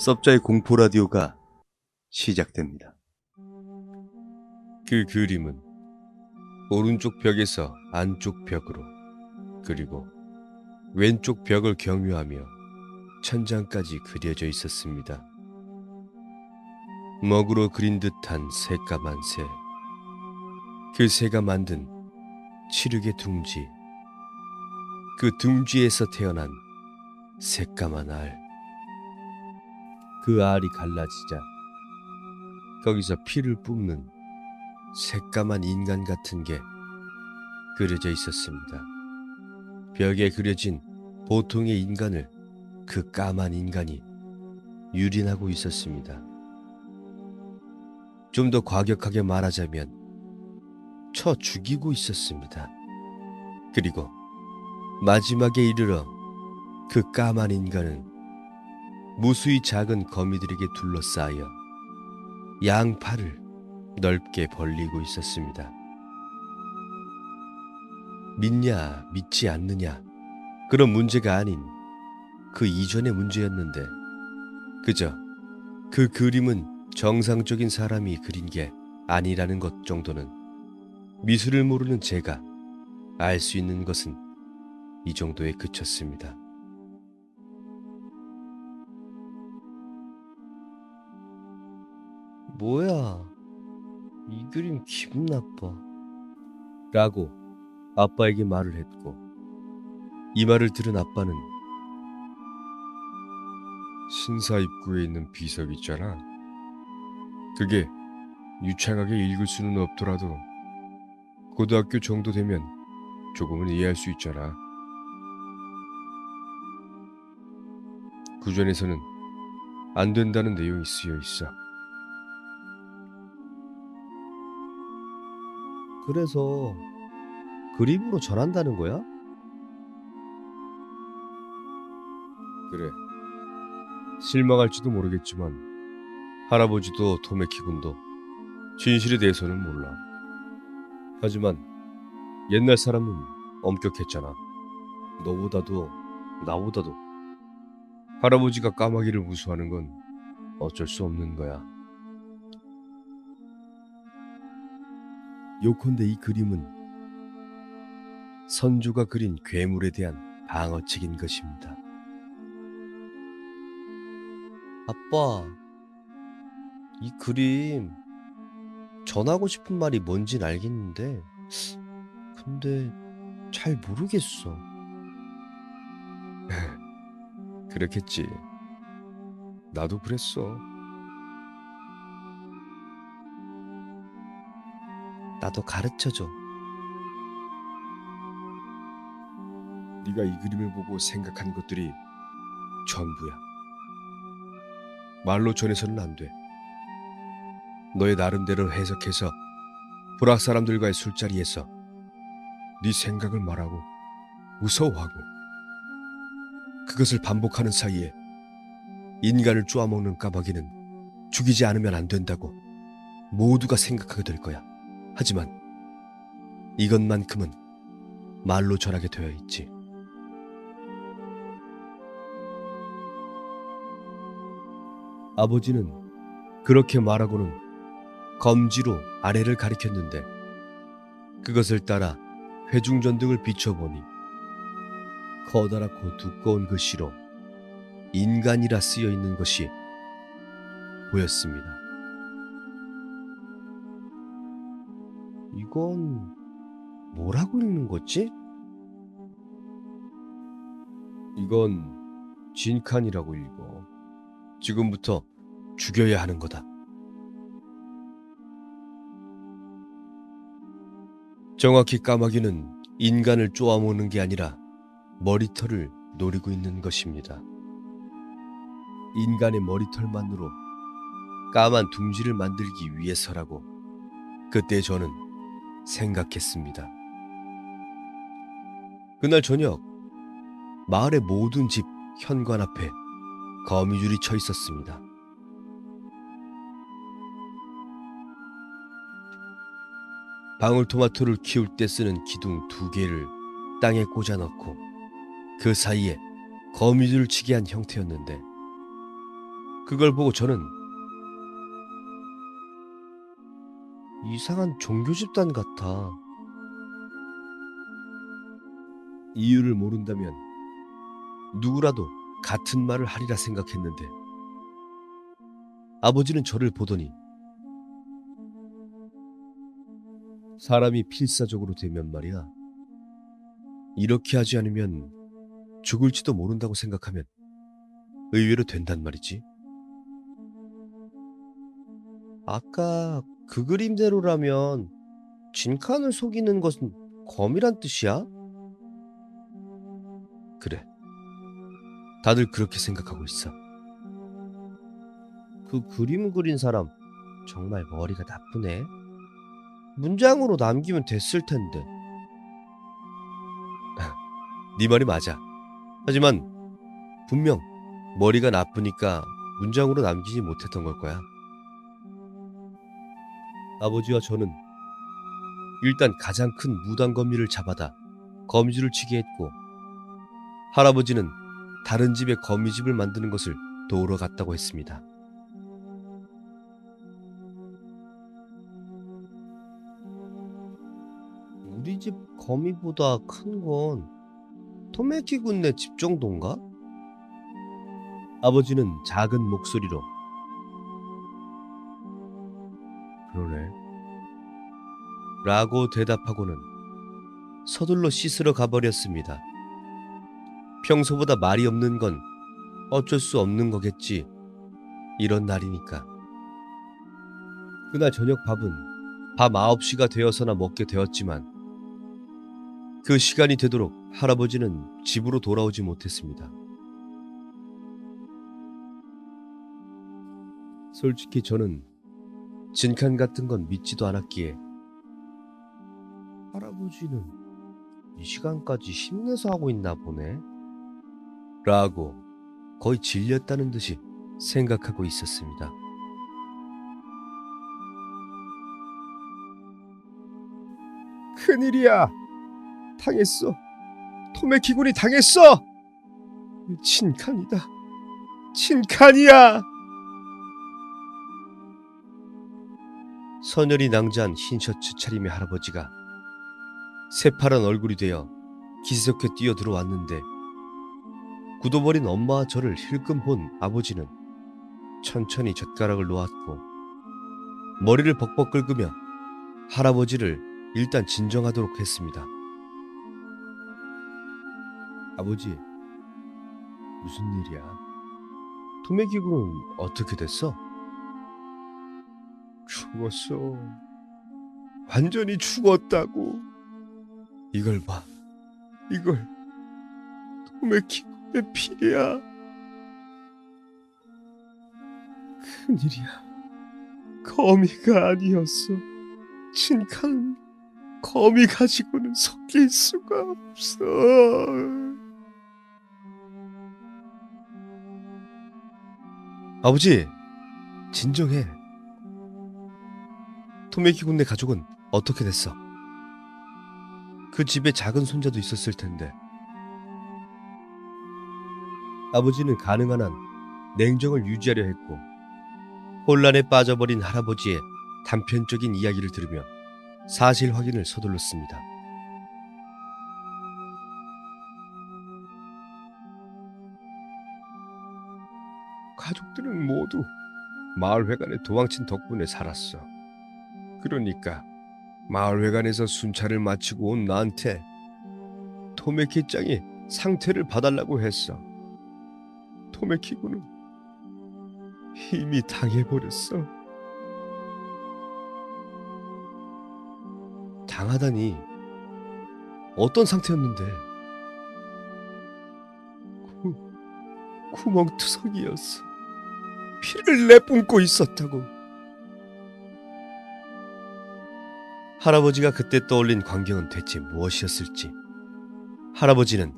섭자의 공포 라디오가 시작됩니다. 그 그림은 오른쪽 벽에서 안쪽 벽으로 그리고 왼쪽 벽을 경유하며 천장까지 그려져 있었습니다. 먹으로 그린 듯한 새까만 새. 그 새가 만든 칠흑의 둥지. 그 둥지에서 태어난 새까만 알. 그 알이 갈라지자 거기서 피를 뿜는 새까만 인간 같은 게 그려져 있었습니다. 벽에 그려진 보통의 인간을 그 까만 인간이 유린하고 있었습니다. 좀 더 과격하게 말하자면 쳐 죽이고 있었습니다. 그리고 마지막에 이르러 그 까만 인간은 무수히 작은 거미들에게 둘러싸여 양팔을 넓게 벌리고 있었습니다. 믿냐, 믿지 않느냐, 그런 문제가 아닌 그 이전의 문제였는데, 그저 그 그림은 정상적인 사람이 그린 게 아니라는 것 정도는 미술을 모르는 제가 알 수 있는 것은 이 정도에 그쳤습니다. 뭐야, 이 그림 기분 나빠. 라고 아빠에게 말을 했고, 이 말을 들은 아빠는 신사 입구에 있는 비석 있잖아. 그게 유창하게 읽을 수는 없더라도 고등학교 정도 되면 조금은 이해할 수 있잖아. 구전에서는 안 된다는 내용이 쓰여 있어. 그래서 그림으로 전한다는 거야? 그래. 실망할지도 모르겠지만 할아버지도 토메키 군도 진실에 대해서는 몰라. 하지만 옛날 사람은 엄격했잖아. 너보다도 나보다도 할아버지가 까마귀를 무수하는 건 어쩔 수 없는 거야. 요컨대 이 그림은 선조가 그린 괴물에 대한 방어책인 것입니다. 아빠, 이 그림 전하고 싶은 말이 뭔진 알겠는데, 근데 잘 모르겠어. 그렇겠지. 나도 그랬어. 나도 가르쳐줘. 네가 이 그림을 보고 생각한 것들이 전부야. 말로 전해서는 안 돼. 너의 나름대로 해석해서 불악 사람들과의 술자리에서 네 생각을 말하고 무서워하고 그것을 반복하는 사이에 인간을 쪼아먹는 까마귀는 죽이지 않으면 안 된다고 모두가 생각하게 될 거야. 하지만 이것만큼은 말로 전하게 되어 있지. 아버지는 그렇게 말하고는 검지로 아래를 가리켰는데 그것을 따라 회중전 등을 비춰보니 커다랗고 두꺼운 글씨로 인간이라 쓰여 있는 것이 보였습니다. 이건 뭐라고 읽는 거지? 이건 진칸이라고 읽어. 지금부터 죽여야 하는 거다. 정확히 까마귀는 인간을 쪼아먹는 게 아니라 머리털을 노리고 있는 것입니다. 인간의 머리털만으로 까만 둥지를 만들기 위해서라고 그때 저는 생각했습니다. 그날 저녁 마을의 모든 집 현관 앞에 거미줄이 쳐 있었습니다. 방울토마토를 키울 때 쓰는 기둥 두 개를 땅에 꽂아 넣고 그 사이에 거미줄을 치게 한 형태였는데 그걸 보고 저는 이상한 종교 집단 같아. 이유를 모른다면 누구라도 같은 말을 하리라 생각했는데 아버지는 저를 보더니 사람이 필사적으로 되면 말이야 이렇게 하지 않으면 죽을지도 모른다고 생각하면 의외로 된단 말이지 아까 그 그림대로라면 진칸을 속이는 것은 검이란 뜻이야? 그래 다들 그렇게 생각하고 있어 그 그림 그린 사람 정말 머리가 나쁘네. 문장으로 남기면 됐을 텐데. 네 말이 맞아. 하지만 분명 머리가 나쁘니까 문장으로 남기지 못했던 걸 거야. 아버지와 저는 일단 가장 큰 무당 거미를 잡아다 거미줄을 치게 했고 할아버지는 다른 집에 거미집을 만드는 것을 도우러 갔다고 했습니다. 우리 집 거미보다 큰 건 토메키 군네 집 정도인가? 아버지는 작은 목소리로 라고 대답하고는 서둘러 씻으러 가버렸습니다. 평소보다 말이 없는 건 어쩔 수 없는 거겠지. 이런 날이니까. 그날 저녁 밥은 밤 9시가 되어서나 먹게 되었지만 그 시간이 되도록 할아버지는 집으로 돌아오지 못했습니다. 솔직히 저는 진칸 같은 건 믿지도 않았기에 할아버지는 이 시간까지 힘내서 하고 있나 보네. 라고 거의 질렸다는 듯이 생각하고 있었습니다. 큰일이야. 당했어. 토메키군이 당했어. 진칸이다. 진칸이야. 서늘이 낭자한 흰 셔츠 차림의 할아버지가 새파란 얼굴이 되어 기세좋게 뛰어 들어왔는데 굳어버린 엄마와 저를 힐끔 본 아버지는 천천히 젓가락을 놓았고 머리를 벅벅 긁으며 할아버지를 일단 진정하도록 했습니다. 아버지, 무슨 일이야? 토메기군은 어떻게 됐어? 죽었어. 완전히 죽었다고. 이걸 봐. 이걸. 토메키군의 피야. 큰일이야. 거미가 아니었어. 진칸 거미 가지고는 섞일 수가 없어. 아버지, 진정해. 토메키 군네 가족은 어떻게 됐어? 그 집에 작은 손자도 있었을 텐데. 아버지는 가능한 한 냉정을 유지하려 했고 혼란에 빠져버린 할아버지의 단편적인 이야기를 들으며 사실 확인을 서둘렀습니다. 가족들은 모두 마을회관에 도망친 덕분에 살았어. 그러니까 마을회관에서 순찰을 마치고 온 나한테 토메키 짱이 상태를 봐달라고 했어. 토메키군은 이미 당해버렸어. 당하다니 어떤 상태였는데? 구, 구멍투성이었어. 피를 내뿜고 있었다고. 할아버지가 그때 떠올린 광경은 대체 무엇이었을지. 할아버지는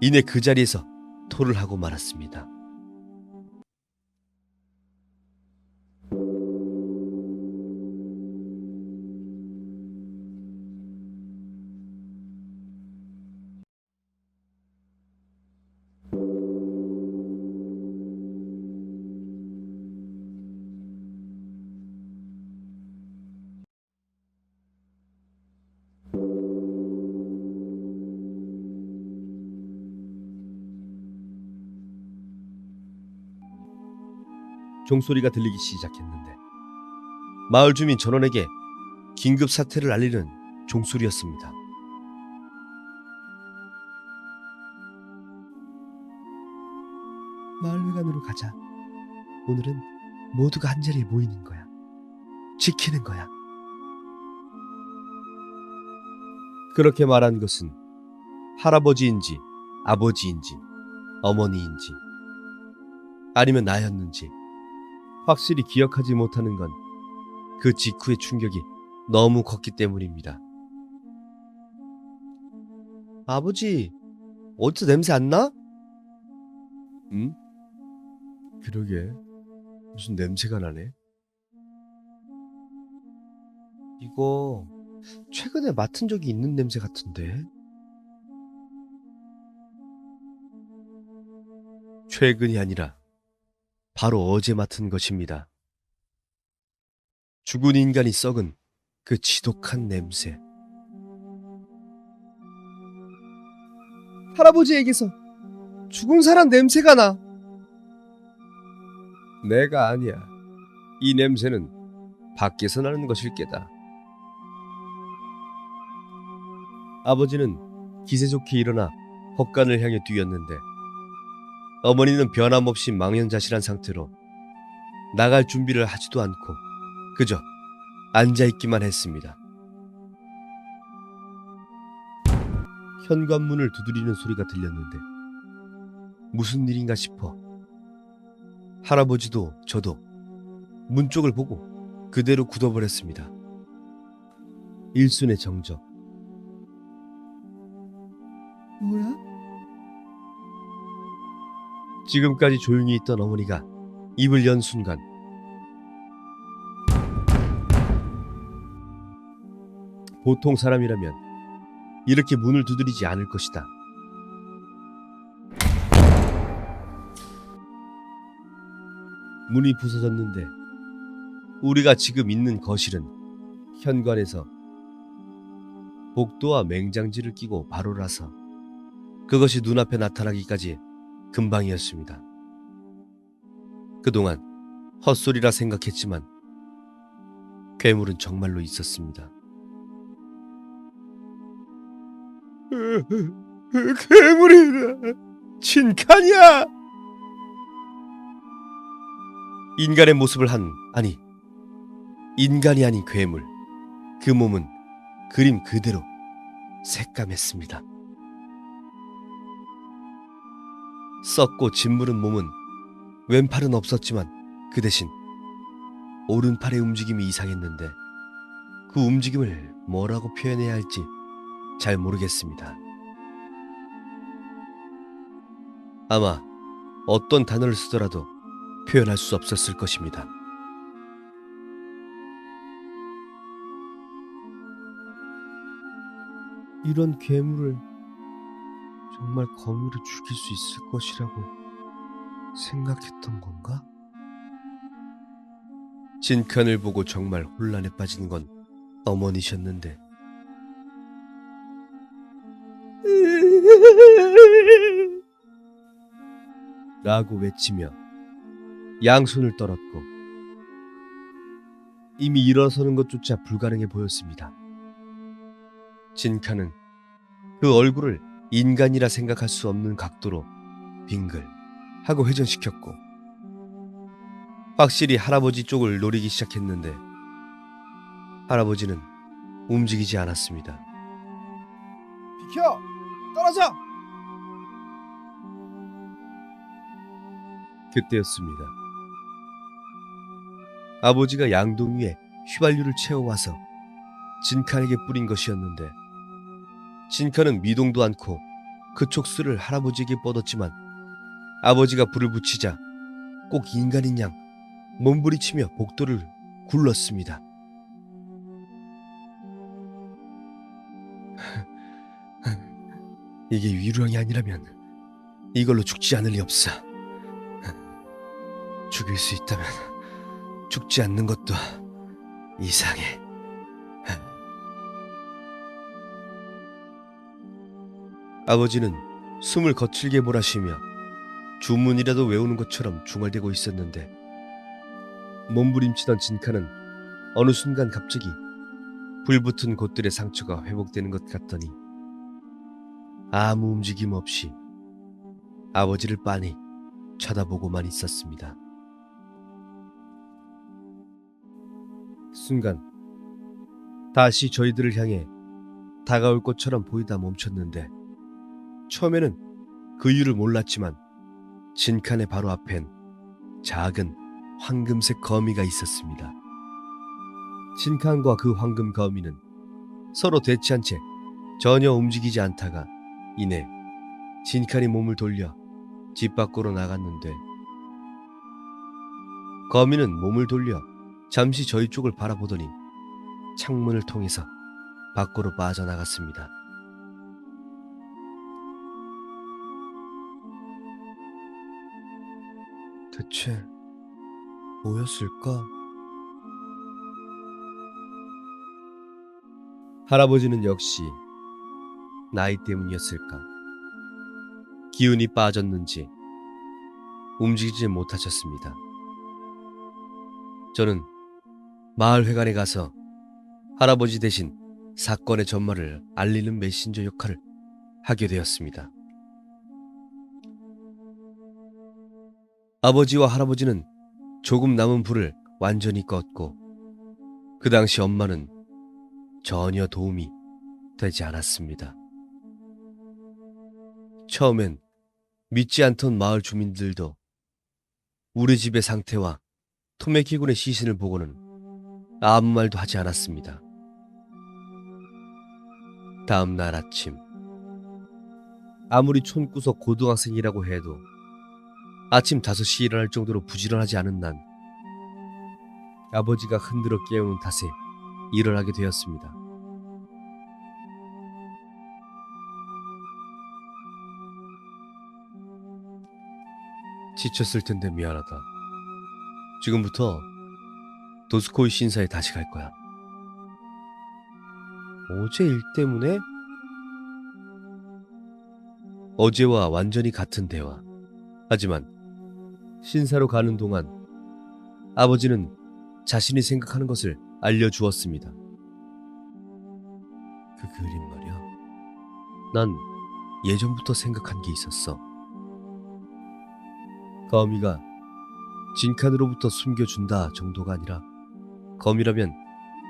이내 그 자리에서 토를 하고 말았습니다. 종소리가 들리기 시작했는데 마을 주민 전원에게 긴급 사태를 알리는 종소리였습니다. 마을회관으로 가자. 오늘은 모두가 한 자리에 모이는 거야. 지키는 거야. 그렇게 말한 것은 할아버지인지 아버지인지 어머니인지 아니면 나였는지 확실히 기억하지 못하는 건 그 직후의 충격이 너무 컸기 때문입니다. 아버지, 어디서 냄새 안 나? 응? 그러게 무슨 냄새가 나네. 이거 최근에 맡은 적이 있는 냄새 같은데. 최근이 아니라 바로 어제 맡은 것입니다. 죽은 인간이 썩은 그 지독한 냄새. 할아버지에게서 죽은 사람 냄새가 나. 내가 아니야. 이 냄새는 밖에서 나는 것일 게다. 아버지는 기세 좋게 일어나 헛간을 향해 뛰었는데 어머니는 변함없이 망연자실한 상태로 나갈 준비를 하지도 않고 그저 앉아있기만 했습니다. 현관문을 두드리는 소리가 들렸는데 무슨 일인가 싶어 할아버지도 저도 문 쪽을 보고 그대로 굳어버렸습니다. 일순의 정적. 뭐야? 지금까지 조용히 있던 어머니가 입을 연 순간 보통 사람이라면 이렇게 문을 두드리지 않을 것이다. 문이 부서졌는데 우리가 지금 있는 거실은 현관에서 복도와 맹장지를 끼고 바로라서 그것이 눈앞에 나타나기까지 금방이었습니다. 그동안 헛소리라 생각했지만 괴물은 정말로 있었습니다. 괴물이다. 진칸이야. 인간의 모습을 한 아니 인간이 아닌 괴물. 그 몸은 그림 그대로 새까맸습니다. 썩고 짓무른 몸은 왼팔은 없었지만 그 대신 오른팔의 움직임이 이상했는데 그 움직임을 뭐라고 표현해야 할지 잘 모르겠습니다. 아마 어떤 단어를 쓰더라도 표현할 수 없었을 것입니다. 이런 괴물을 정말 거미로 죽일 수 있을 것이라고 생각했던 건가? 진칸을 보고 정말 혼란에 빠진 건 어머니셨는데 라고 외치며 양손을 떨었고 이미 일어서는 것조차 불가능해 보였습니다. 진카는 그 얼굴을 인간이라 생각할 수 없는 각도로 빙글 하고 회전시켰고 확실히 할아버지 쪽을 노리기 시작했는데 할아버지는 움직이지 않았습니다. 비켜! 떨어져! 그때였습니다. 아버지가 양동 위에 휘발유를 채워와서 진칸에게 뿌린 것이었는데 진칸은 미동도 않고 그 촉수를 할아버지에게 뻗었지만 아버지가 불을 붙이자 꼭 인간인 양 몸부리치며 복도를 굴렀습니다. 이게 위루형이 아니라면 이걸로 죽지 않을 리 없어. 죽일 수 있다면 죽지 않는 것도 이상해. 아버지는 숨을 거칠게 몰아쉬며 주문이라도 외우는 것처럼 중얼대고 있었는데 몸부림치던 진카는 어느 순간 갑자기 불붙은 곳들의 상처가 회복되는 것 같더니 아무 움직임 없이 아버지를 빤히 쳐다보고만 있었습니다. 순간 다시 저희들을 향해 다가올 것처럼 보이다 멈췄는데 처음에는 그 이유를 몰랐지만 진칸의 바로 앞엔 작은 황금색 거미가 있었습니다. 진칸과 그 황금 거미는 서로 대치한 채 전혀 움직이지 않다가 이내 진칸이 몸을 돌려 집 밖으로 나갔는데 거미는 몸을 돌려 잠시 저희 쪽을 바라보더니 창문을 통해서 밖으로 빠져나갔습니다. 대체 뭐였을까? 할아버지는 역시 나이 때문이었을까. 기운이 빠졌는지 움직이지 못하셨습니다. 저는 마을 회관에 가서 할아버지 대신 사건의 전말을 알리는 메신저 역할을 하게 되었습니다. 아버지와 할아버지는 조금 남은 불을 완전히 껐고 그 당시 엄마는 전혀 도움이 되지 않았습니다. 처음엔 믿지 않던 마을 주민들도 우리 집의 상태와 토메키군의 시신을 보고는 아무 말도 하지 않았습니다. 다음 날 아침 아무리 촌구석 고등학생이라고 해도 아침 5시에 일어날 정도로 부지런하지 않은 난 아버지가 흔들어 깨우는 탓에 일어나게 되었습니다. 지쳤을 텐데 미안하다. 지금부터 도스코이 신사에 다시 갈 거야. 어제 일 때문에? 어제와 완전히 같은 대화. 하지만 신사로 가는 동안 아버지는 자신이 생각하는 것을 알려주었습니다. 그 그림 말이야. 난 예전부터 생각한 게 있었어. 거미가 진칸으로부터 숨겨준다 정도가 아니라 거미라면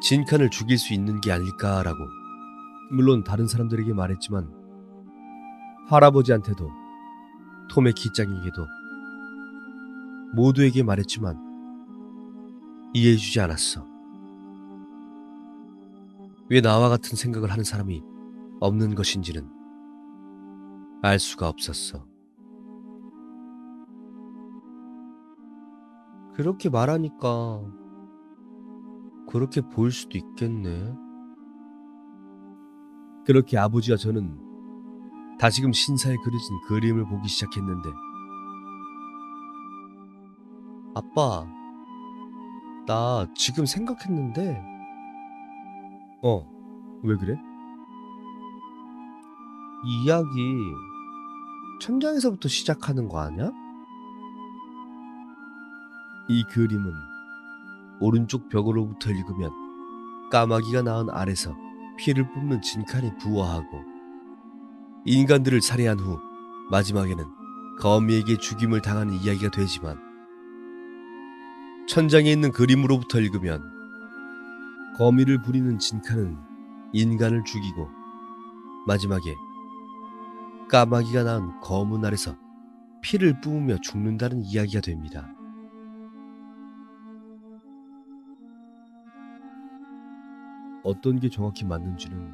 진칸을 죽일 수 있는 게 아닐까라고 물론 다른 사람들에게 말했지만 할아버지한테도 토메키 짱에게도 모두에게 말했지만 이해해주지 않았어. 왜 나와 같은 생각을 하는 사람이 없는 것인지는 알 수가 없었어. 그렇게 말하니까 그렇게 보일 수도 있겠네. 그렇게 아버지와 저는 다시금 신사에 그려진 그림을 보기 시작했는데 아빠, 나 지금 생각했는데 어, 왜 그래? 이 이야기 천장에서부터 시작하는 거 아니야? 이 그림은 오른쪽 벽으로부터 읽으면 까마귀가 낳은 알에서 피를 뿜는 진칸이 부화하고 인간들을 살해한 후 마지막에는 거미에게 죽임을 당하는 이야기가 되지만 천장에 있는 그림으로부터 읽으면 거미를 부리는 진칸은 인간을 죽이고 마지막에 까마귀가 낳은 검은 알에서 피를 뿜으며 죽는다는 이야기가 됩니다. 어떤 게 정확히 맞는지는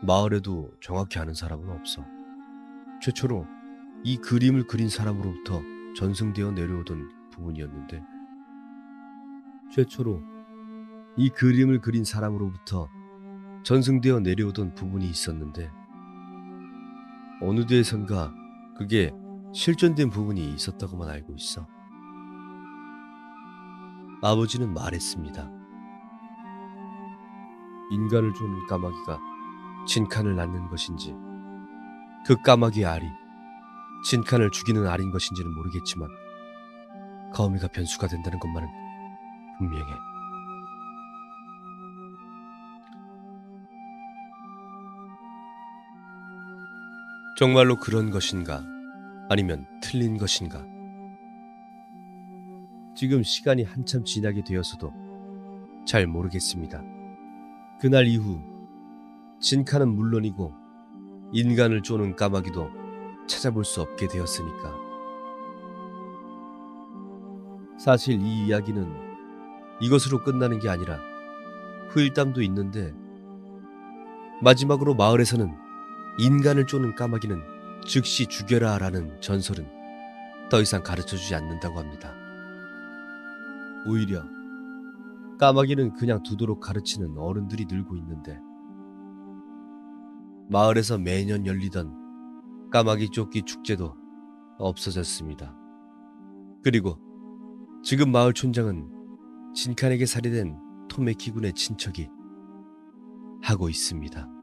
마을에도 정확히 아는 사람은 없어. 최초로 이 그림을 그린 사람으로부터 전승되어 내려오던 부분이었는데, 최초로 이 그림을 그린 사람으로부터 전승되어 내려오던 부분이 있었는데, 어느 데에선가 그게 실존된 부분이 있었다고만 알고 있어. 아버지는 말했습니다. 인간을 준 까마귀가 진칸을 낳는 것인지 그 까마귀의 알이 진칸을 죽이는 알인 것인지는 모르겠지만 거미가 변수가 된다는 것만은 분명해. 정말로 그런 것인가? 아니면 틀린 것인가? 지금 시간이 한참 지나게 되어서도 잘 모르겠습니다. 그날 이후 진카는 물론이고 인간을 쪼는 까마귀도 찾아볼 수 없게 되었으니까. 사실 이 이야기는 이것으로 끝나는 게 아니라 후일담도 있는데 마지막으로 마을에서는 인간을 쪼는 까마귀는 즉시 죽여라 라는 전설은 더 이상 가르쳐 주지 않는다고 합니다. 오히려 까마귀는 그냥 두도록 가르치는 어른들이 늘고 있는데 마을에서 매년 열리던 까마귀 쫓기 축제도 없어졌습니다. 그리고 지금 마을 촌장은 진칸에게 살해된 토메키 군의 친척이 하고 있습니다.